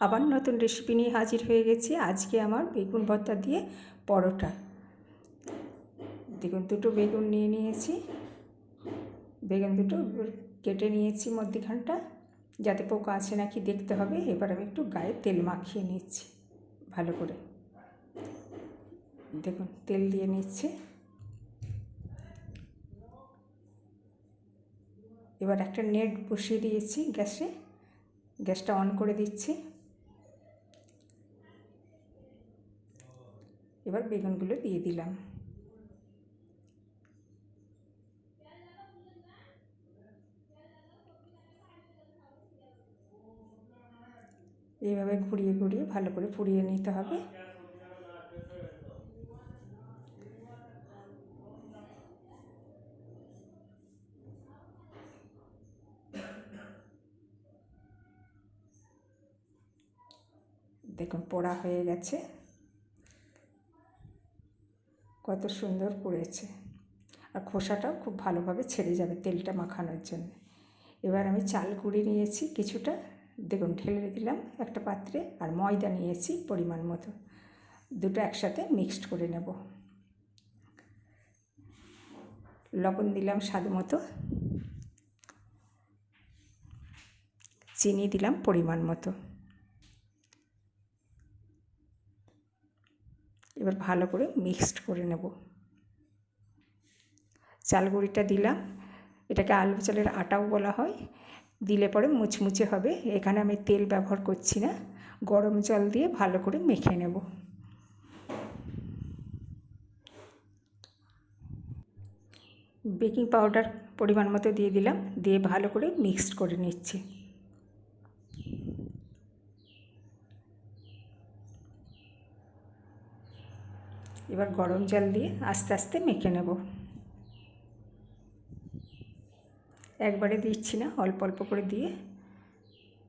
আবার নতুন রেসিপি নিয়ে হাজির হয়ে গেছি। আজকে আমার বেগুন ভর্তা দিয়ে পরোটা। দেখুন, দুটো বেগুন নিয়ে নিয়েছি। বেগুন দুটো কেটে নিয়েছি মধ্যিখানটা। যাতে পোকা আছে নাকি দেখতে হবে। এবার আমি একটু গায়ে তেল মাখিয়ে নিচ্ছি ভালো করে। দেখুন, তেল দিয়ে নিচ্ছি। এবার একটা নেট বসিয়ে দিয়েছি গ্যাসে। গ্যাসটা অন করে দিচ্ছি। এবার বেগুনগুলো দিয়ে দিলাম। এইভাবে ঘুরিয়ে ঘুরিয়ে ভালো করে পুড়িয়ে নিতে হবে। দেখুন পোড়া হয়ে গেছে। কত সুন্দর পড়েছে। আর খোসাটাও খুব ভালোভাবে ছেড়ে যাবে তেলটা মাখানোর জন্য। এবার আমি চাল গুঁড়ি নিয়েছি কিছুটা। দেখুন, ঢেলে দিলাম একটা পাত্রে আর ময়দা নিয়েছি পরিমাণ মতো। দুটো একসাথে মিক্সড করে নেব। লবণ দিলাম স্বাদ মতো। চিনি দিলাম পরিমাণ মতো। এবার ভালো করে মিক্সড করে নেব। চাল গুঁড়িটা দিলাম। এটাকে আলু চালের আটাও বলা হয়। দিলে পরে মুচমুচে হবে। এখানে আমি তেল ব্যবহার করছি না। গরম জল দিয়ে ভালো করে মেখে নেব। বেকিং পাউডার পরিমাণ মতো দিয়ে দিলাম। দিয়ে ভালো করে মিক্সড করে নিচ্ছি। এবার গরম জল দিয়ে আস্তে আস্তে মেখে নেব। একবারে দিচ্ছি না, অল্প অল্প করে দিয়ে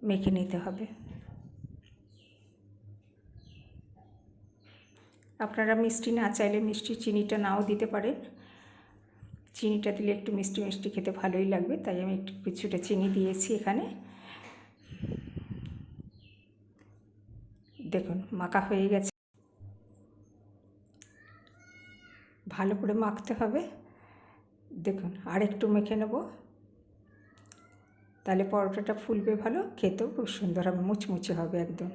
মেখে নিতে হবে। আপনারা মিষ্টি না চাইলে মিষ্টি চিনিটা নাও দিতে পারেন। চিনিটা দিলে একটু মিষ্টি মিষ্টি খেতে ভালোই লাগবে, তাই আমি একটু কিছুটা চিনি দিয়েছি এখানে। দেখুন, মাখা হয়ে গেছে। ভালো করে মাখতে হবে। দেখুন আর একটু মেখে নেব। তাহলে পরোটাটা ফুলবে ভালো, খেতেও খুব সুন্দর হবে, মুচমুচে হবে একদম।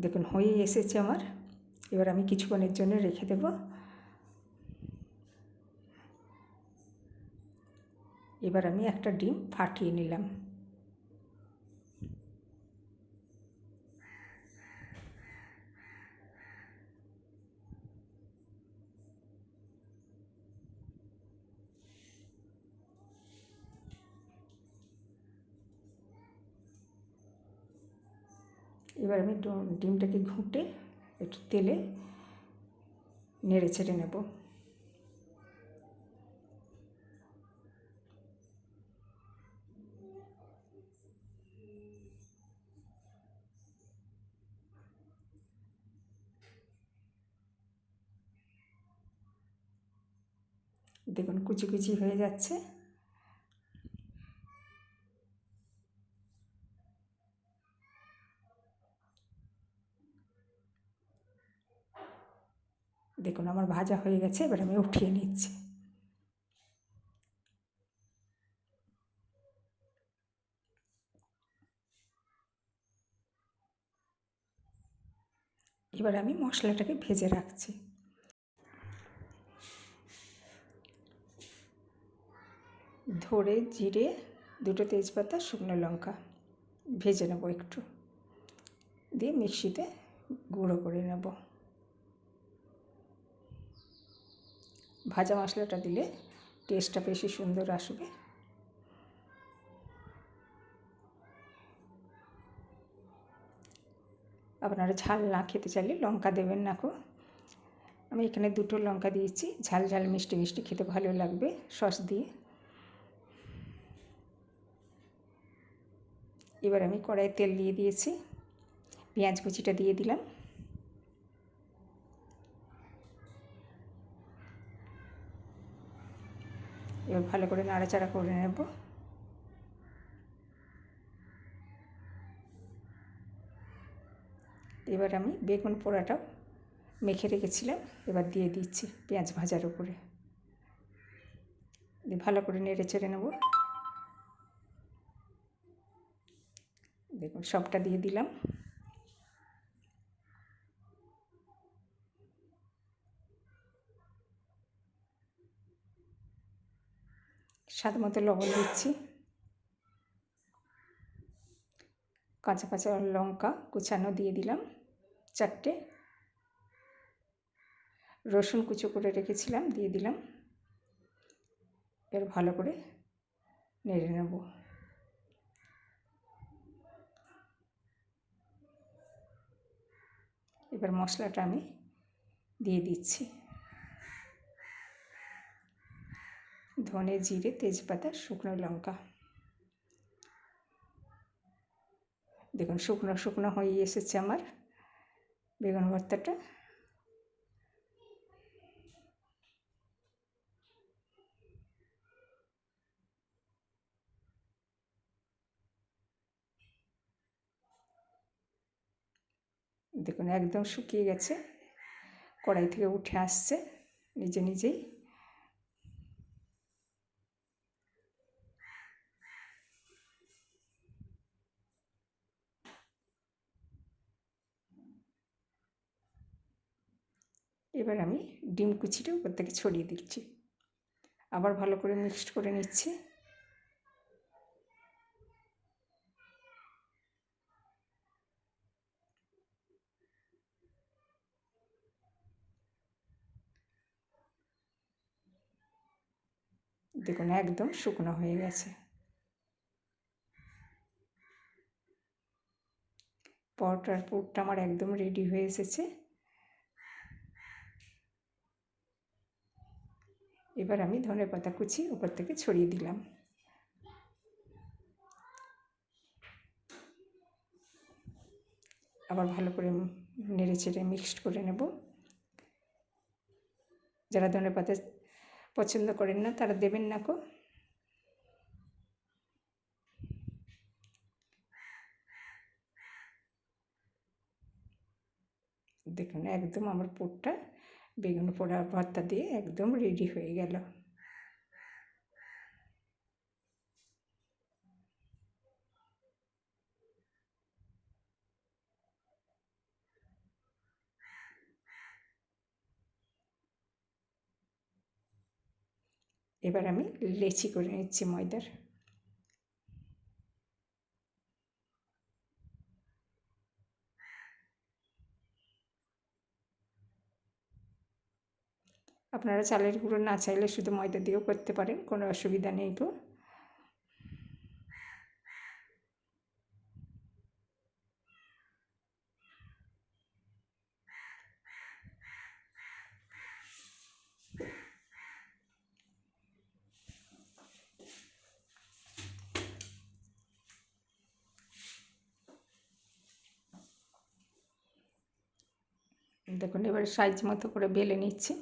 দেখুন, হয়ে এসেছে আমার। এবার আমি কিছুক্ষণের জন্য রেখে দেব। এবার আমি একটা ডিম ফাটিয়ে নিলাম। এবার আমি ডিমটাকে ঘুঁটে একটু তেলে নেড়ে ছেড়ে নেব। দেখুন কুচি কুচি হয়ে যাচ্ছে। দেখুন আমার ভাজা হয়ে গেছে, এবার আমি উঠিয়ে নিচ্ছি। এবার আমি মশলাটাকে ভেজে রাখছি। ধরে জিরে, দুটো তেজপাতা, শুকনো লঙ্কা ভেজে নেব একটু। দিয়ে মিক্সিতে গুঁড়ো করে নেব। ভাজা মশলাটা দিলে টেস্টটা বেশি সুন্দর আসবে। আপনারা ঝাল না খেতে চাইলে লঙ্কা দেবেন না কো আমি এখানে দুটো লঙ্কা দিয়েছি, ঝাল ঝাল মিষ্টি মিষ্টি খেতে ভালো লাগবে সস দিয়ে। এবার আমি কড়াইয়ে তেল দিয়ে দিয়েছি, পেঁয়াজ কুচিটা দিয়ে দিলাম। ভালো করে নাড়াচাড়া করে নেব। এবার আমি বেগুন পোড়াটাও মেখে রেখেছিলাম, এবার দিয়ে দিচ্ছি পেঁয়াজ ভাজার উপরে। ভালো করে নেড়ে চেড়ে নেব। দেখুন, সবটা দিয়ে দিলাম। স্বাদ মতো লবণ দিচ্ছি। কাঁচা কাঁচা লঙ্কা কুচানো দিয়ে দিলাম চারটে। রসুন কুচো করে রেখেছিলাম, দিয়ে দিলাম। এর ভালো করে নেড়ে নেব। এবার মশলাটা আমি দিয়ে দিচ্ছি। ধনে জিরে, তেজপাতা, শুকনো লঙ্কা। দেখুন, শুকনো শুকনো হয়ে এসেছে আমার বেগুন ভর্তাটা। দেখুন, একদম শুকিয়ে গেছে, কড়াই থেকে উঠে আসছে, নিজে নিজেই। এবার আমি ডিম কুচিটা উপর থেকে ছড়িয়ে দিচ্ছি। আবার ভালো করে মিক্সড করে নিচ্ছি। দেখুন, একদম শুকনো হয়ে গেছে। পরোটার পুরটা আমার একদম রেডি হয়ে এসেছে। এবার আমি ধনে পাতা কুচি উপর থেকে ছড়িয়ে দিলাম। আবার ভালো করে নেড়ে চেড়ে মিক্সড করে নেব। যারা ধনে পাতা পছন্দ করেন না, তারা দেবেন না কো। দেখুন, একদম আমার পুরটা বেগুন পোড়া ভর্তা দিয়ে একদম রেডি হয়ে গেল। এবার আমি লেচি করে নিচ্ছি ময়দার। আপনারা চালের গুঁড়ো না চাইলে শুধু ময়দা দিয়েও করতে পারেন, কোনো অসুবিধা নেই গো দেখুন, এবার সাইজ মতো করে বেলে নিচ্ছি।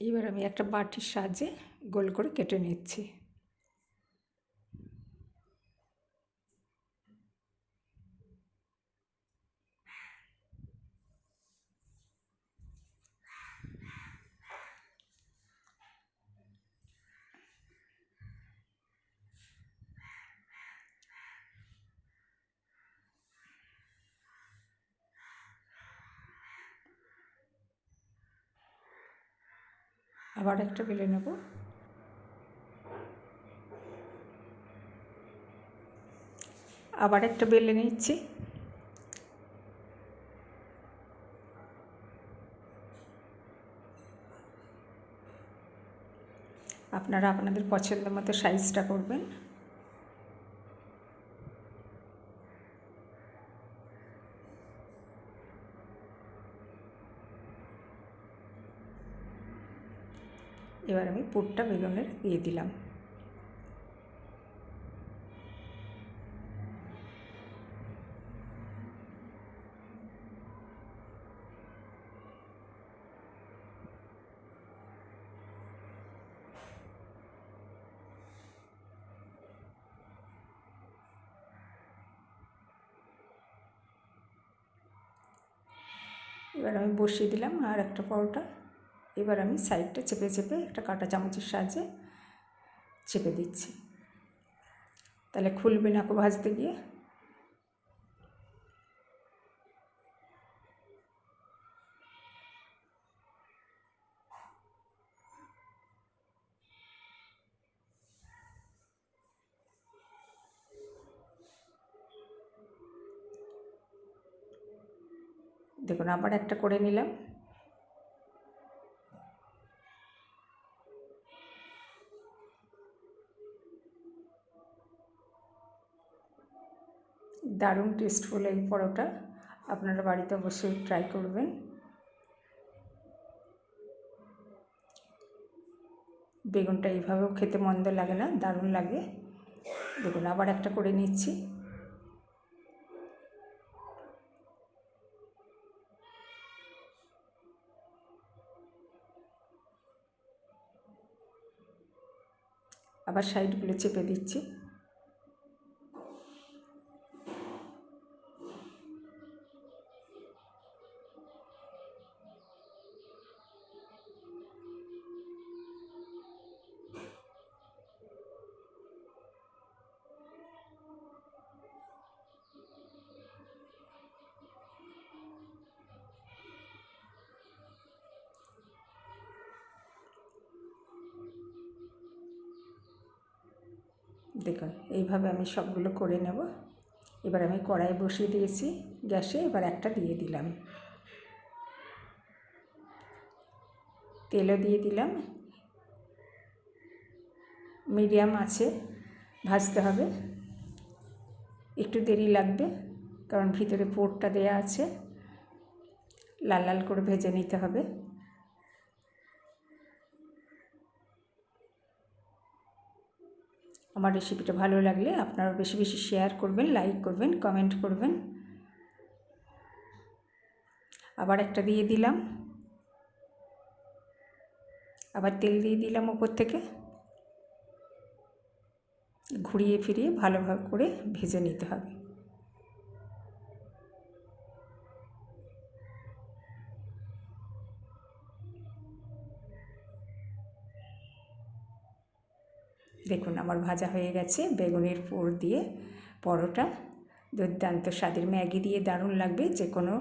এবার আমি একটা বাটির সাহায্যে গোল করে কেটে নিচ্ছি। আবার একটা বেলে নেব। আবার একটা বেলে নিচ্ছি। আপনারা আপনাদের পছন্দ মতো সাইজটা করবেন। এবার আমি পুরটা বেগুনের দিয়ে দিলাম। এবার আমি বসিয়ে দিলাম আর একটা পরোটা। এবার আমি সাইডটা চেপে চেপে একটা কাঁটা চামচের সাহায্যে চেপে দিচ্ছি। তাহলে খুলবে না ভাজতে গিয়ে। দেখুন, আবার একটা করে নিলাম। দারুণ টেস্টফুল এই পরোটা। আপনারা বাড়িতে অবশ্যই ট্রাই করবেন। বেগুনটা এইভাবেও খেতে মন্দ লাগে না, দারুণ লাগে। দেখুন, আবার একটা করে নিচ্ছি। আবার সাইডগুলো চেপে দিচ্ছি। দেখুন, এইভাবে আমি সবগুলো করে নেব। এবার আমি কড়াই বসিয়ে দিয়েছি গ্যাসে, এবার একটা দিয়ে দিলাম। তেলও দিয়ে দিলাম। মিডিয়াম আছে, ভাজতে হবে। একটু দেরি লাগবে, কারণ ভিতরে পোরটা দেয়া আছে। লাল লাল করে ভেজে নিতে হবে। আমার রেসিপিটা ভালো লাগলে আপনারা বেশি বেশি শেয়ার করবেন লাইক করবেন কমেন্ট করবেন। আবার একটা দিয়ে দিলাম। আবার তেল দিয়ে দিলাম ওপর থেকে। ঘুরিয়ে ফিরিয়ে ভালোভাবে করে ভেজে নিতে হবে। দেখুন আমার ভাজা হয়ে গেছে। বেগুনের পুর দিয়ে পরোটা, দুর্দান্ত স্বাদের ম্যাগি দিয়ে দারুণ লাগবে। যে কোনো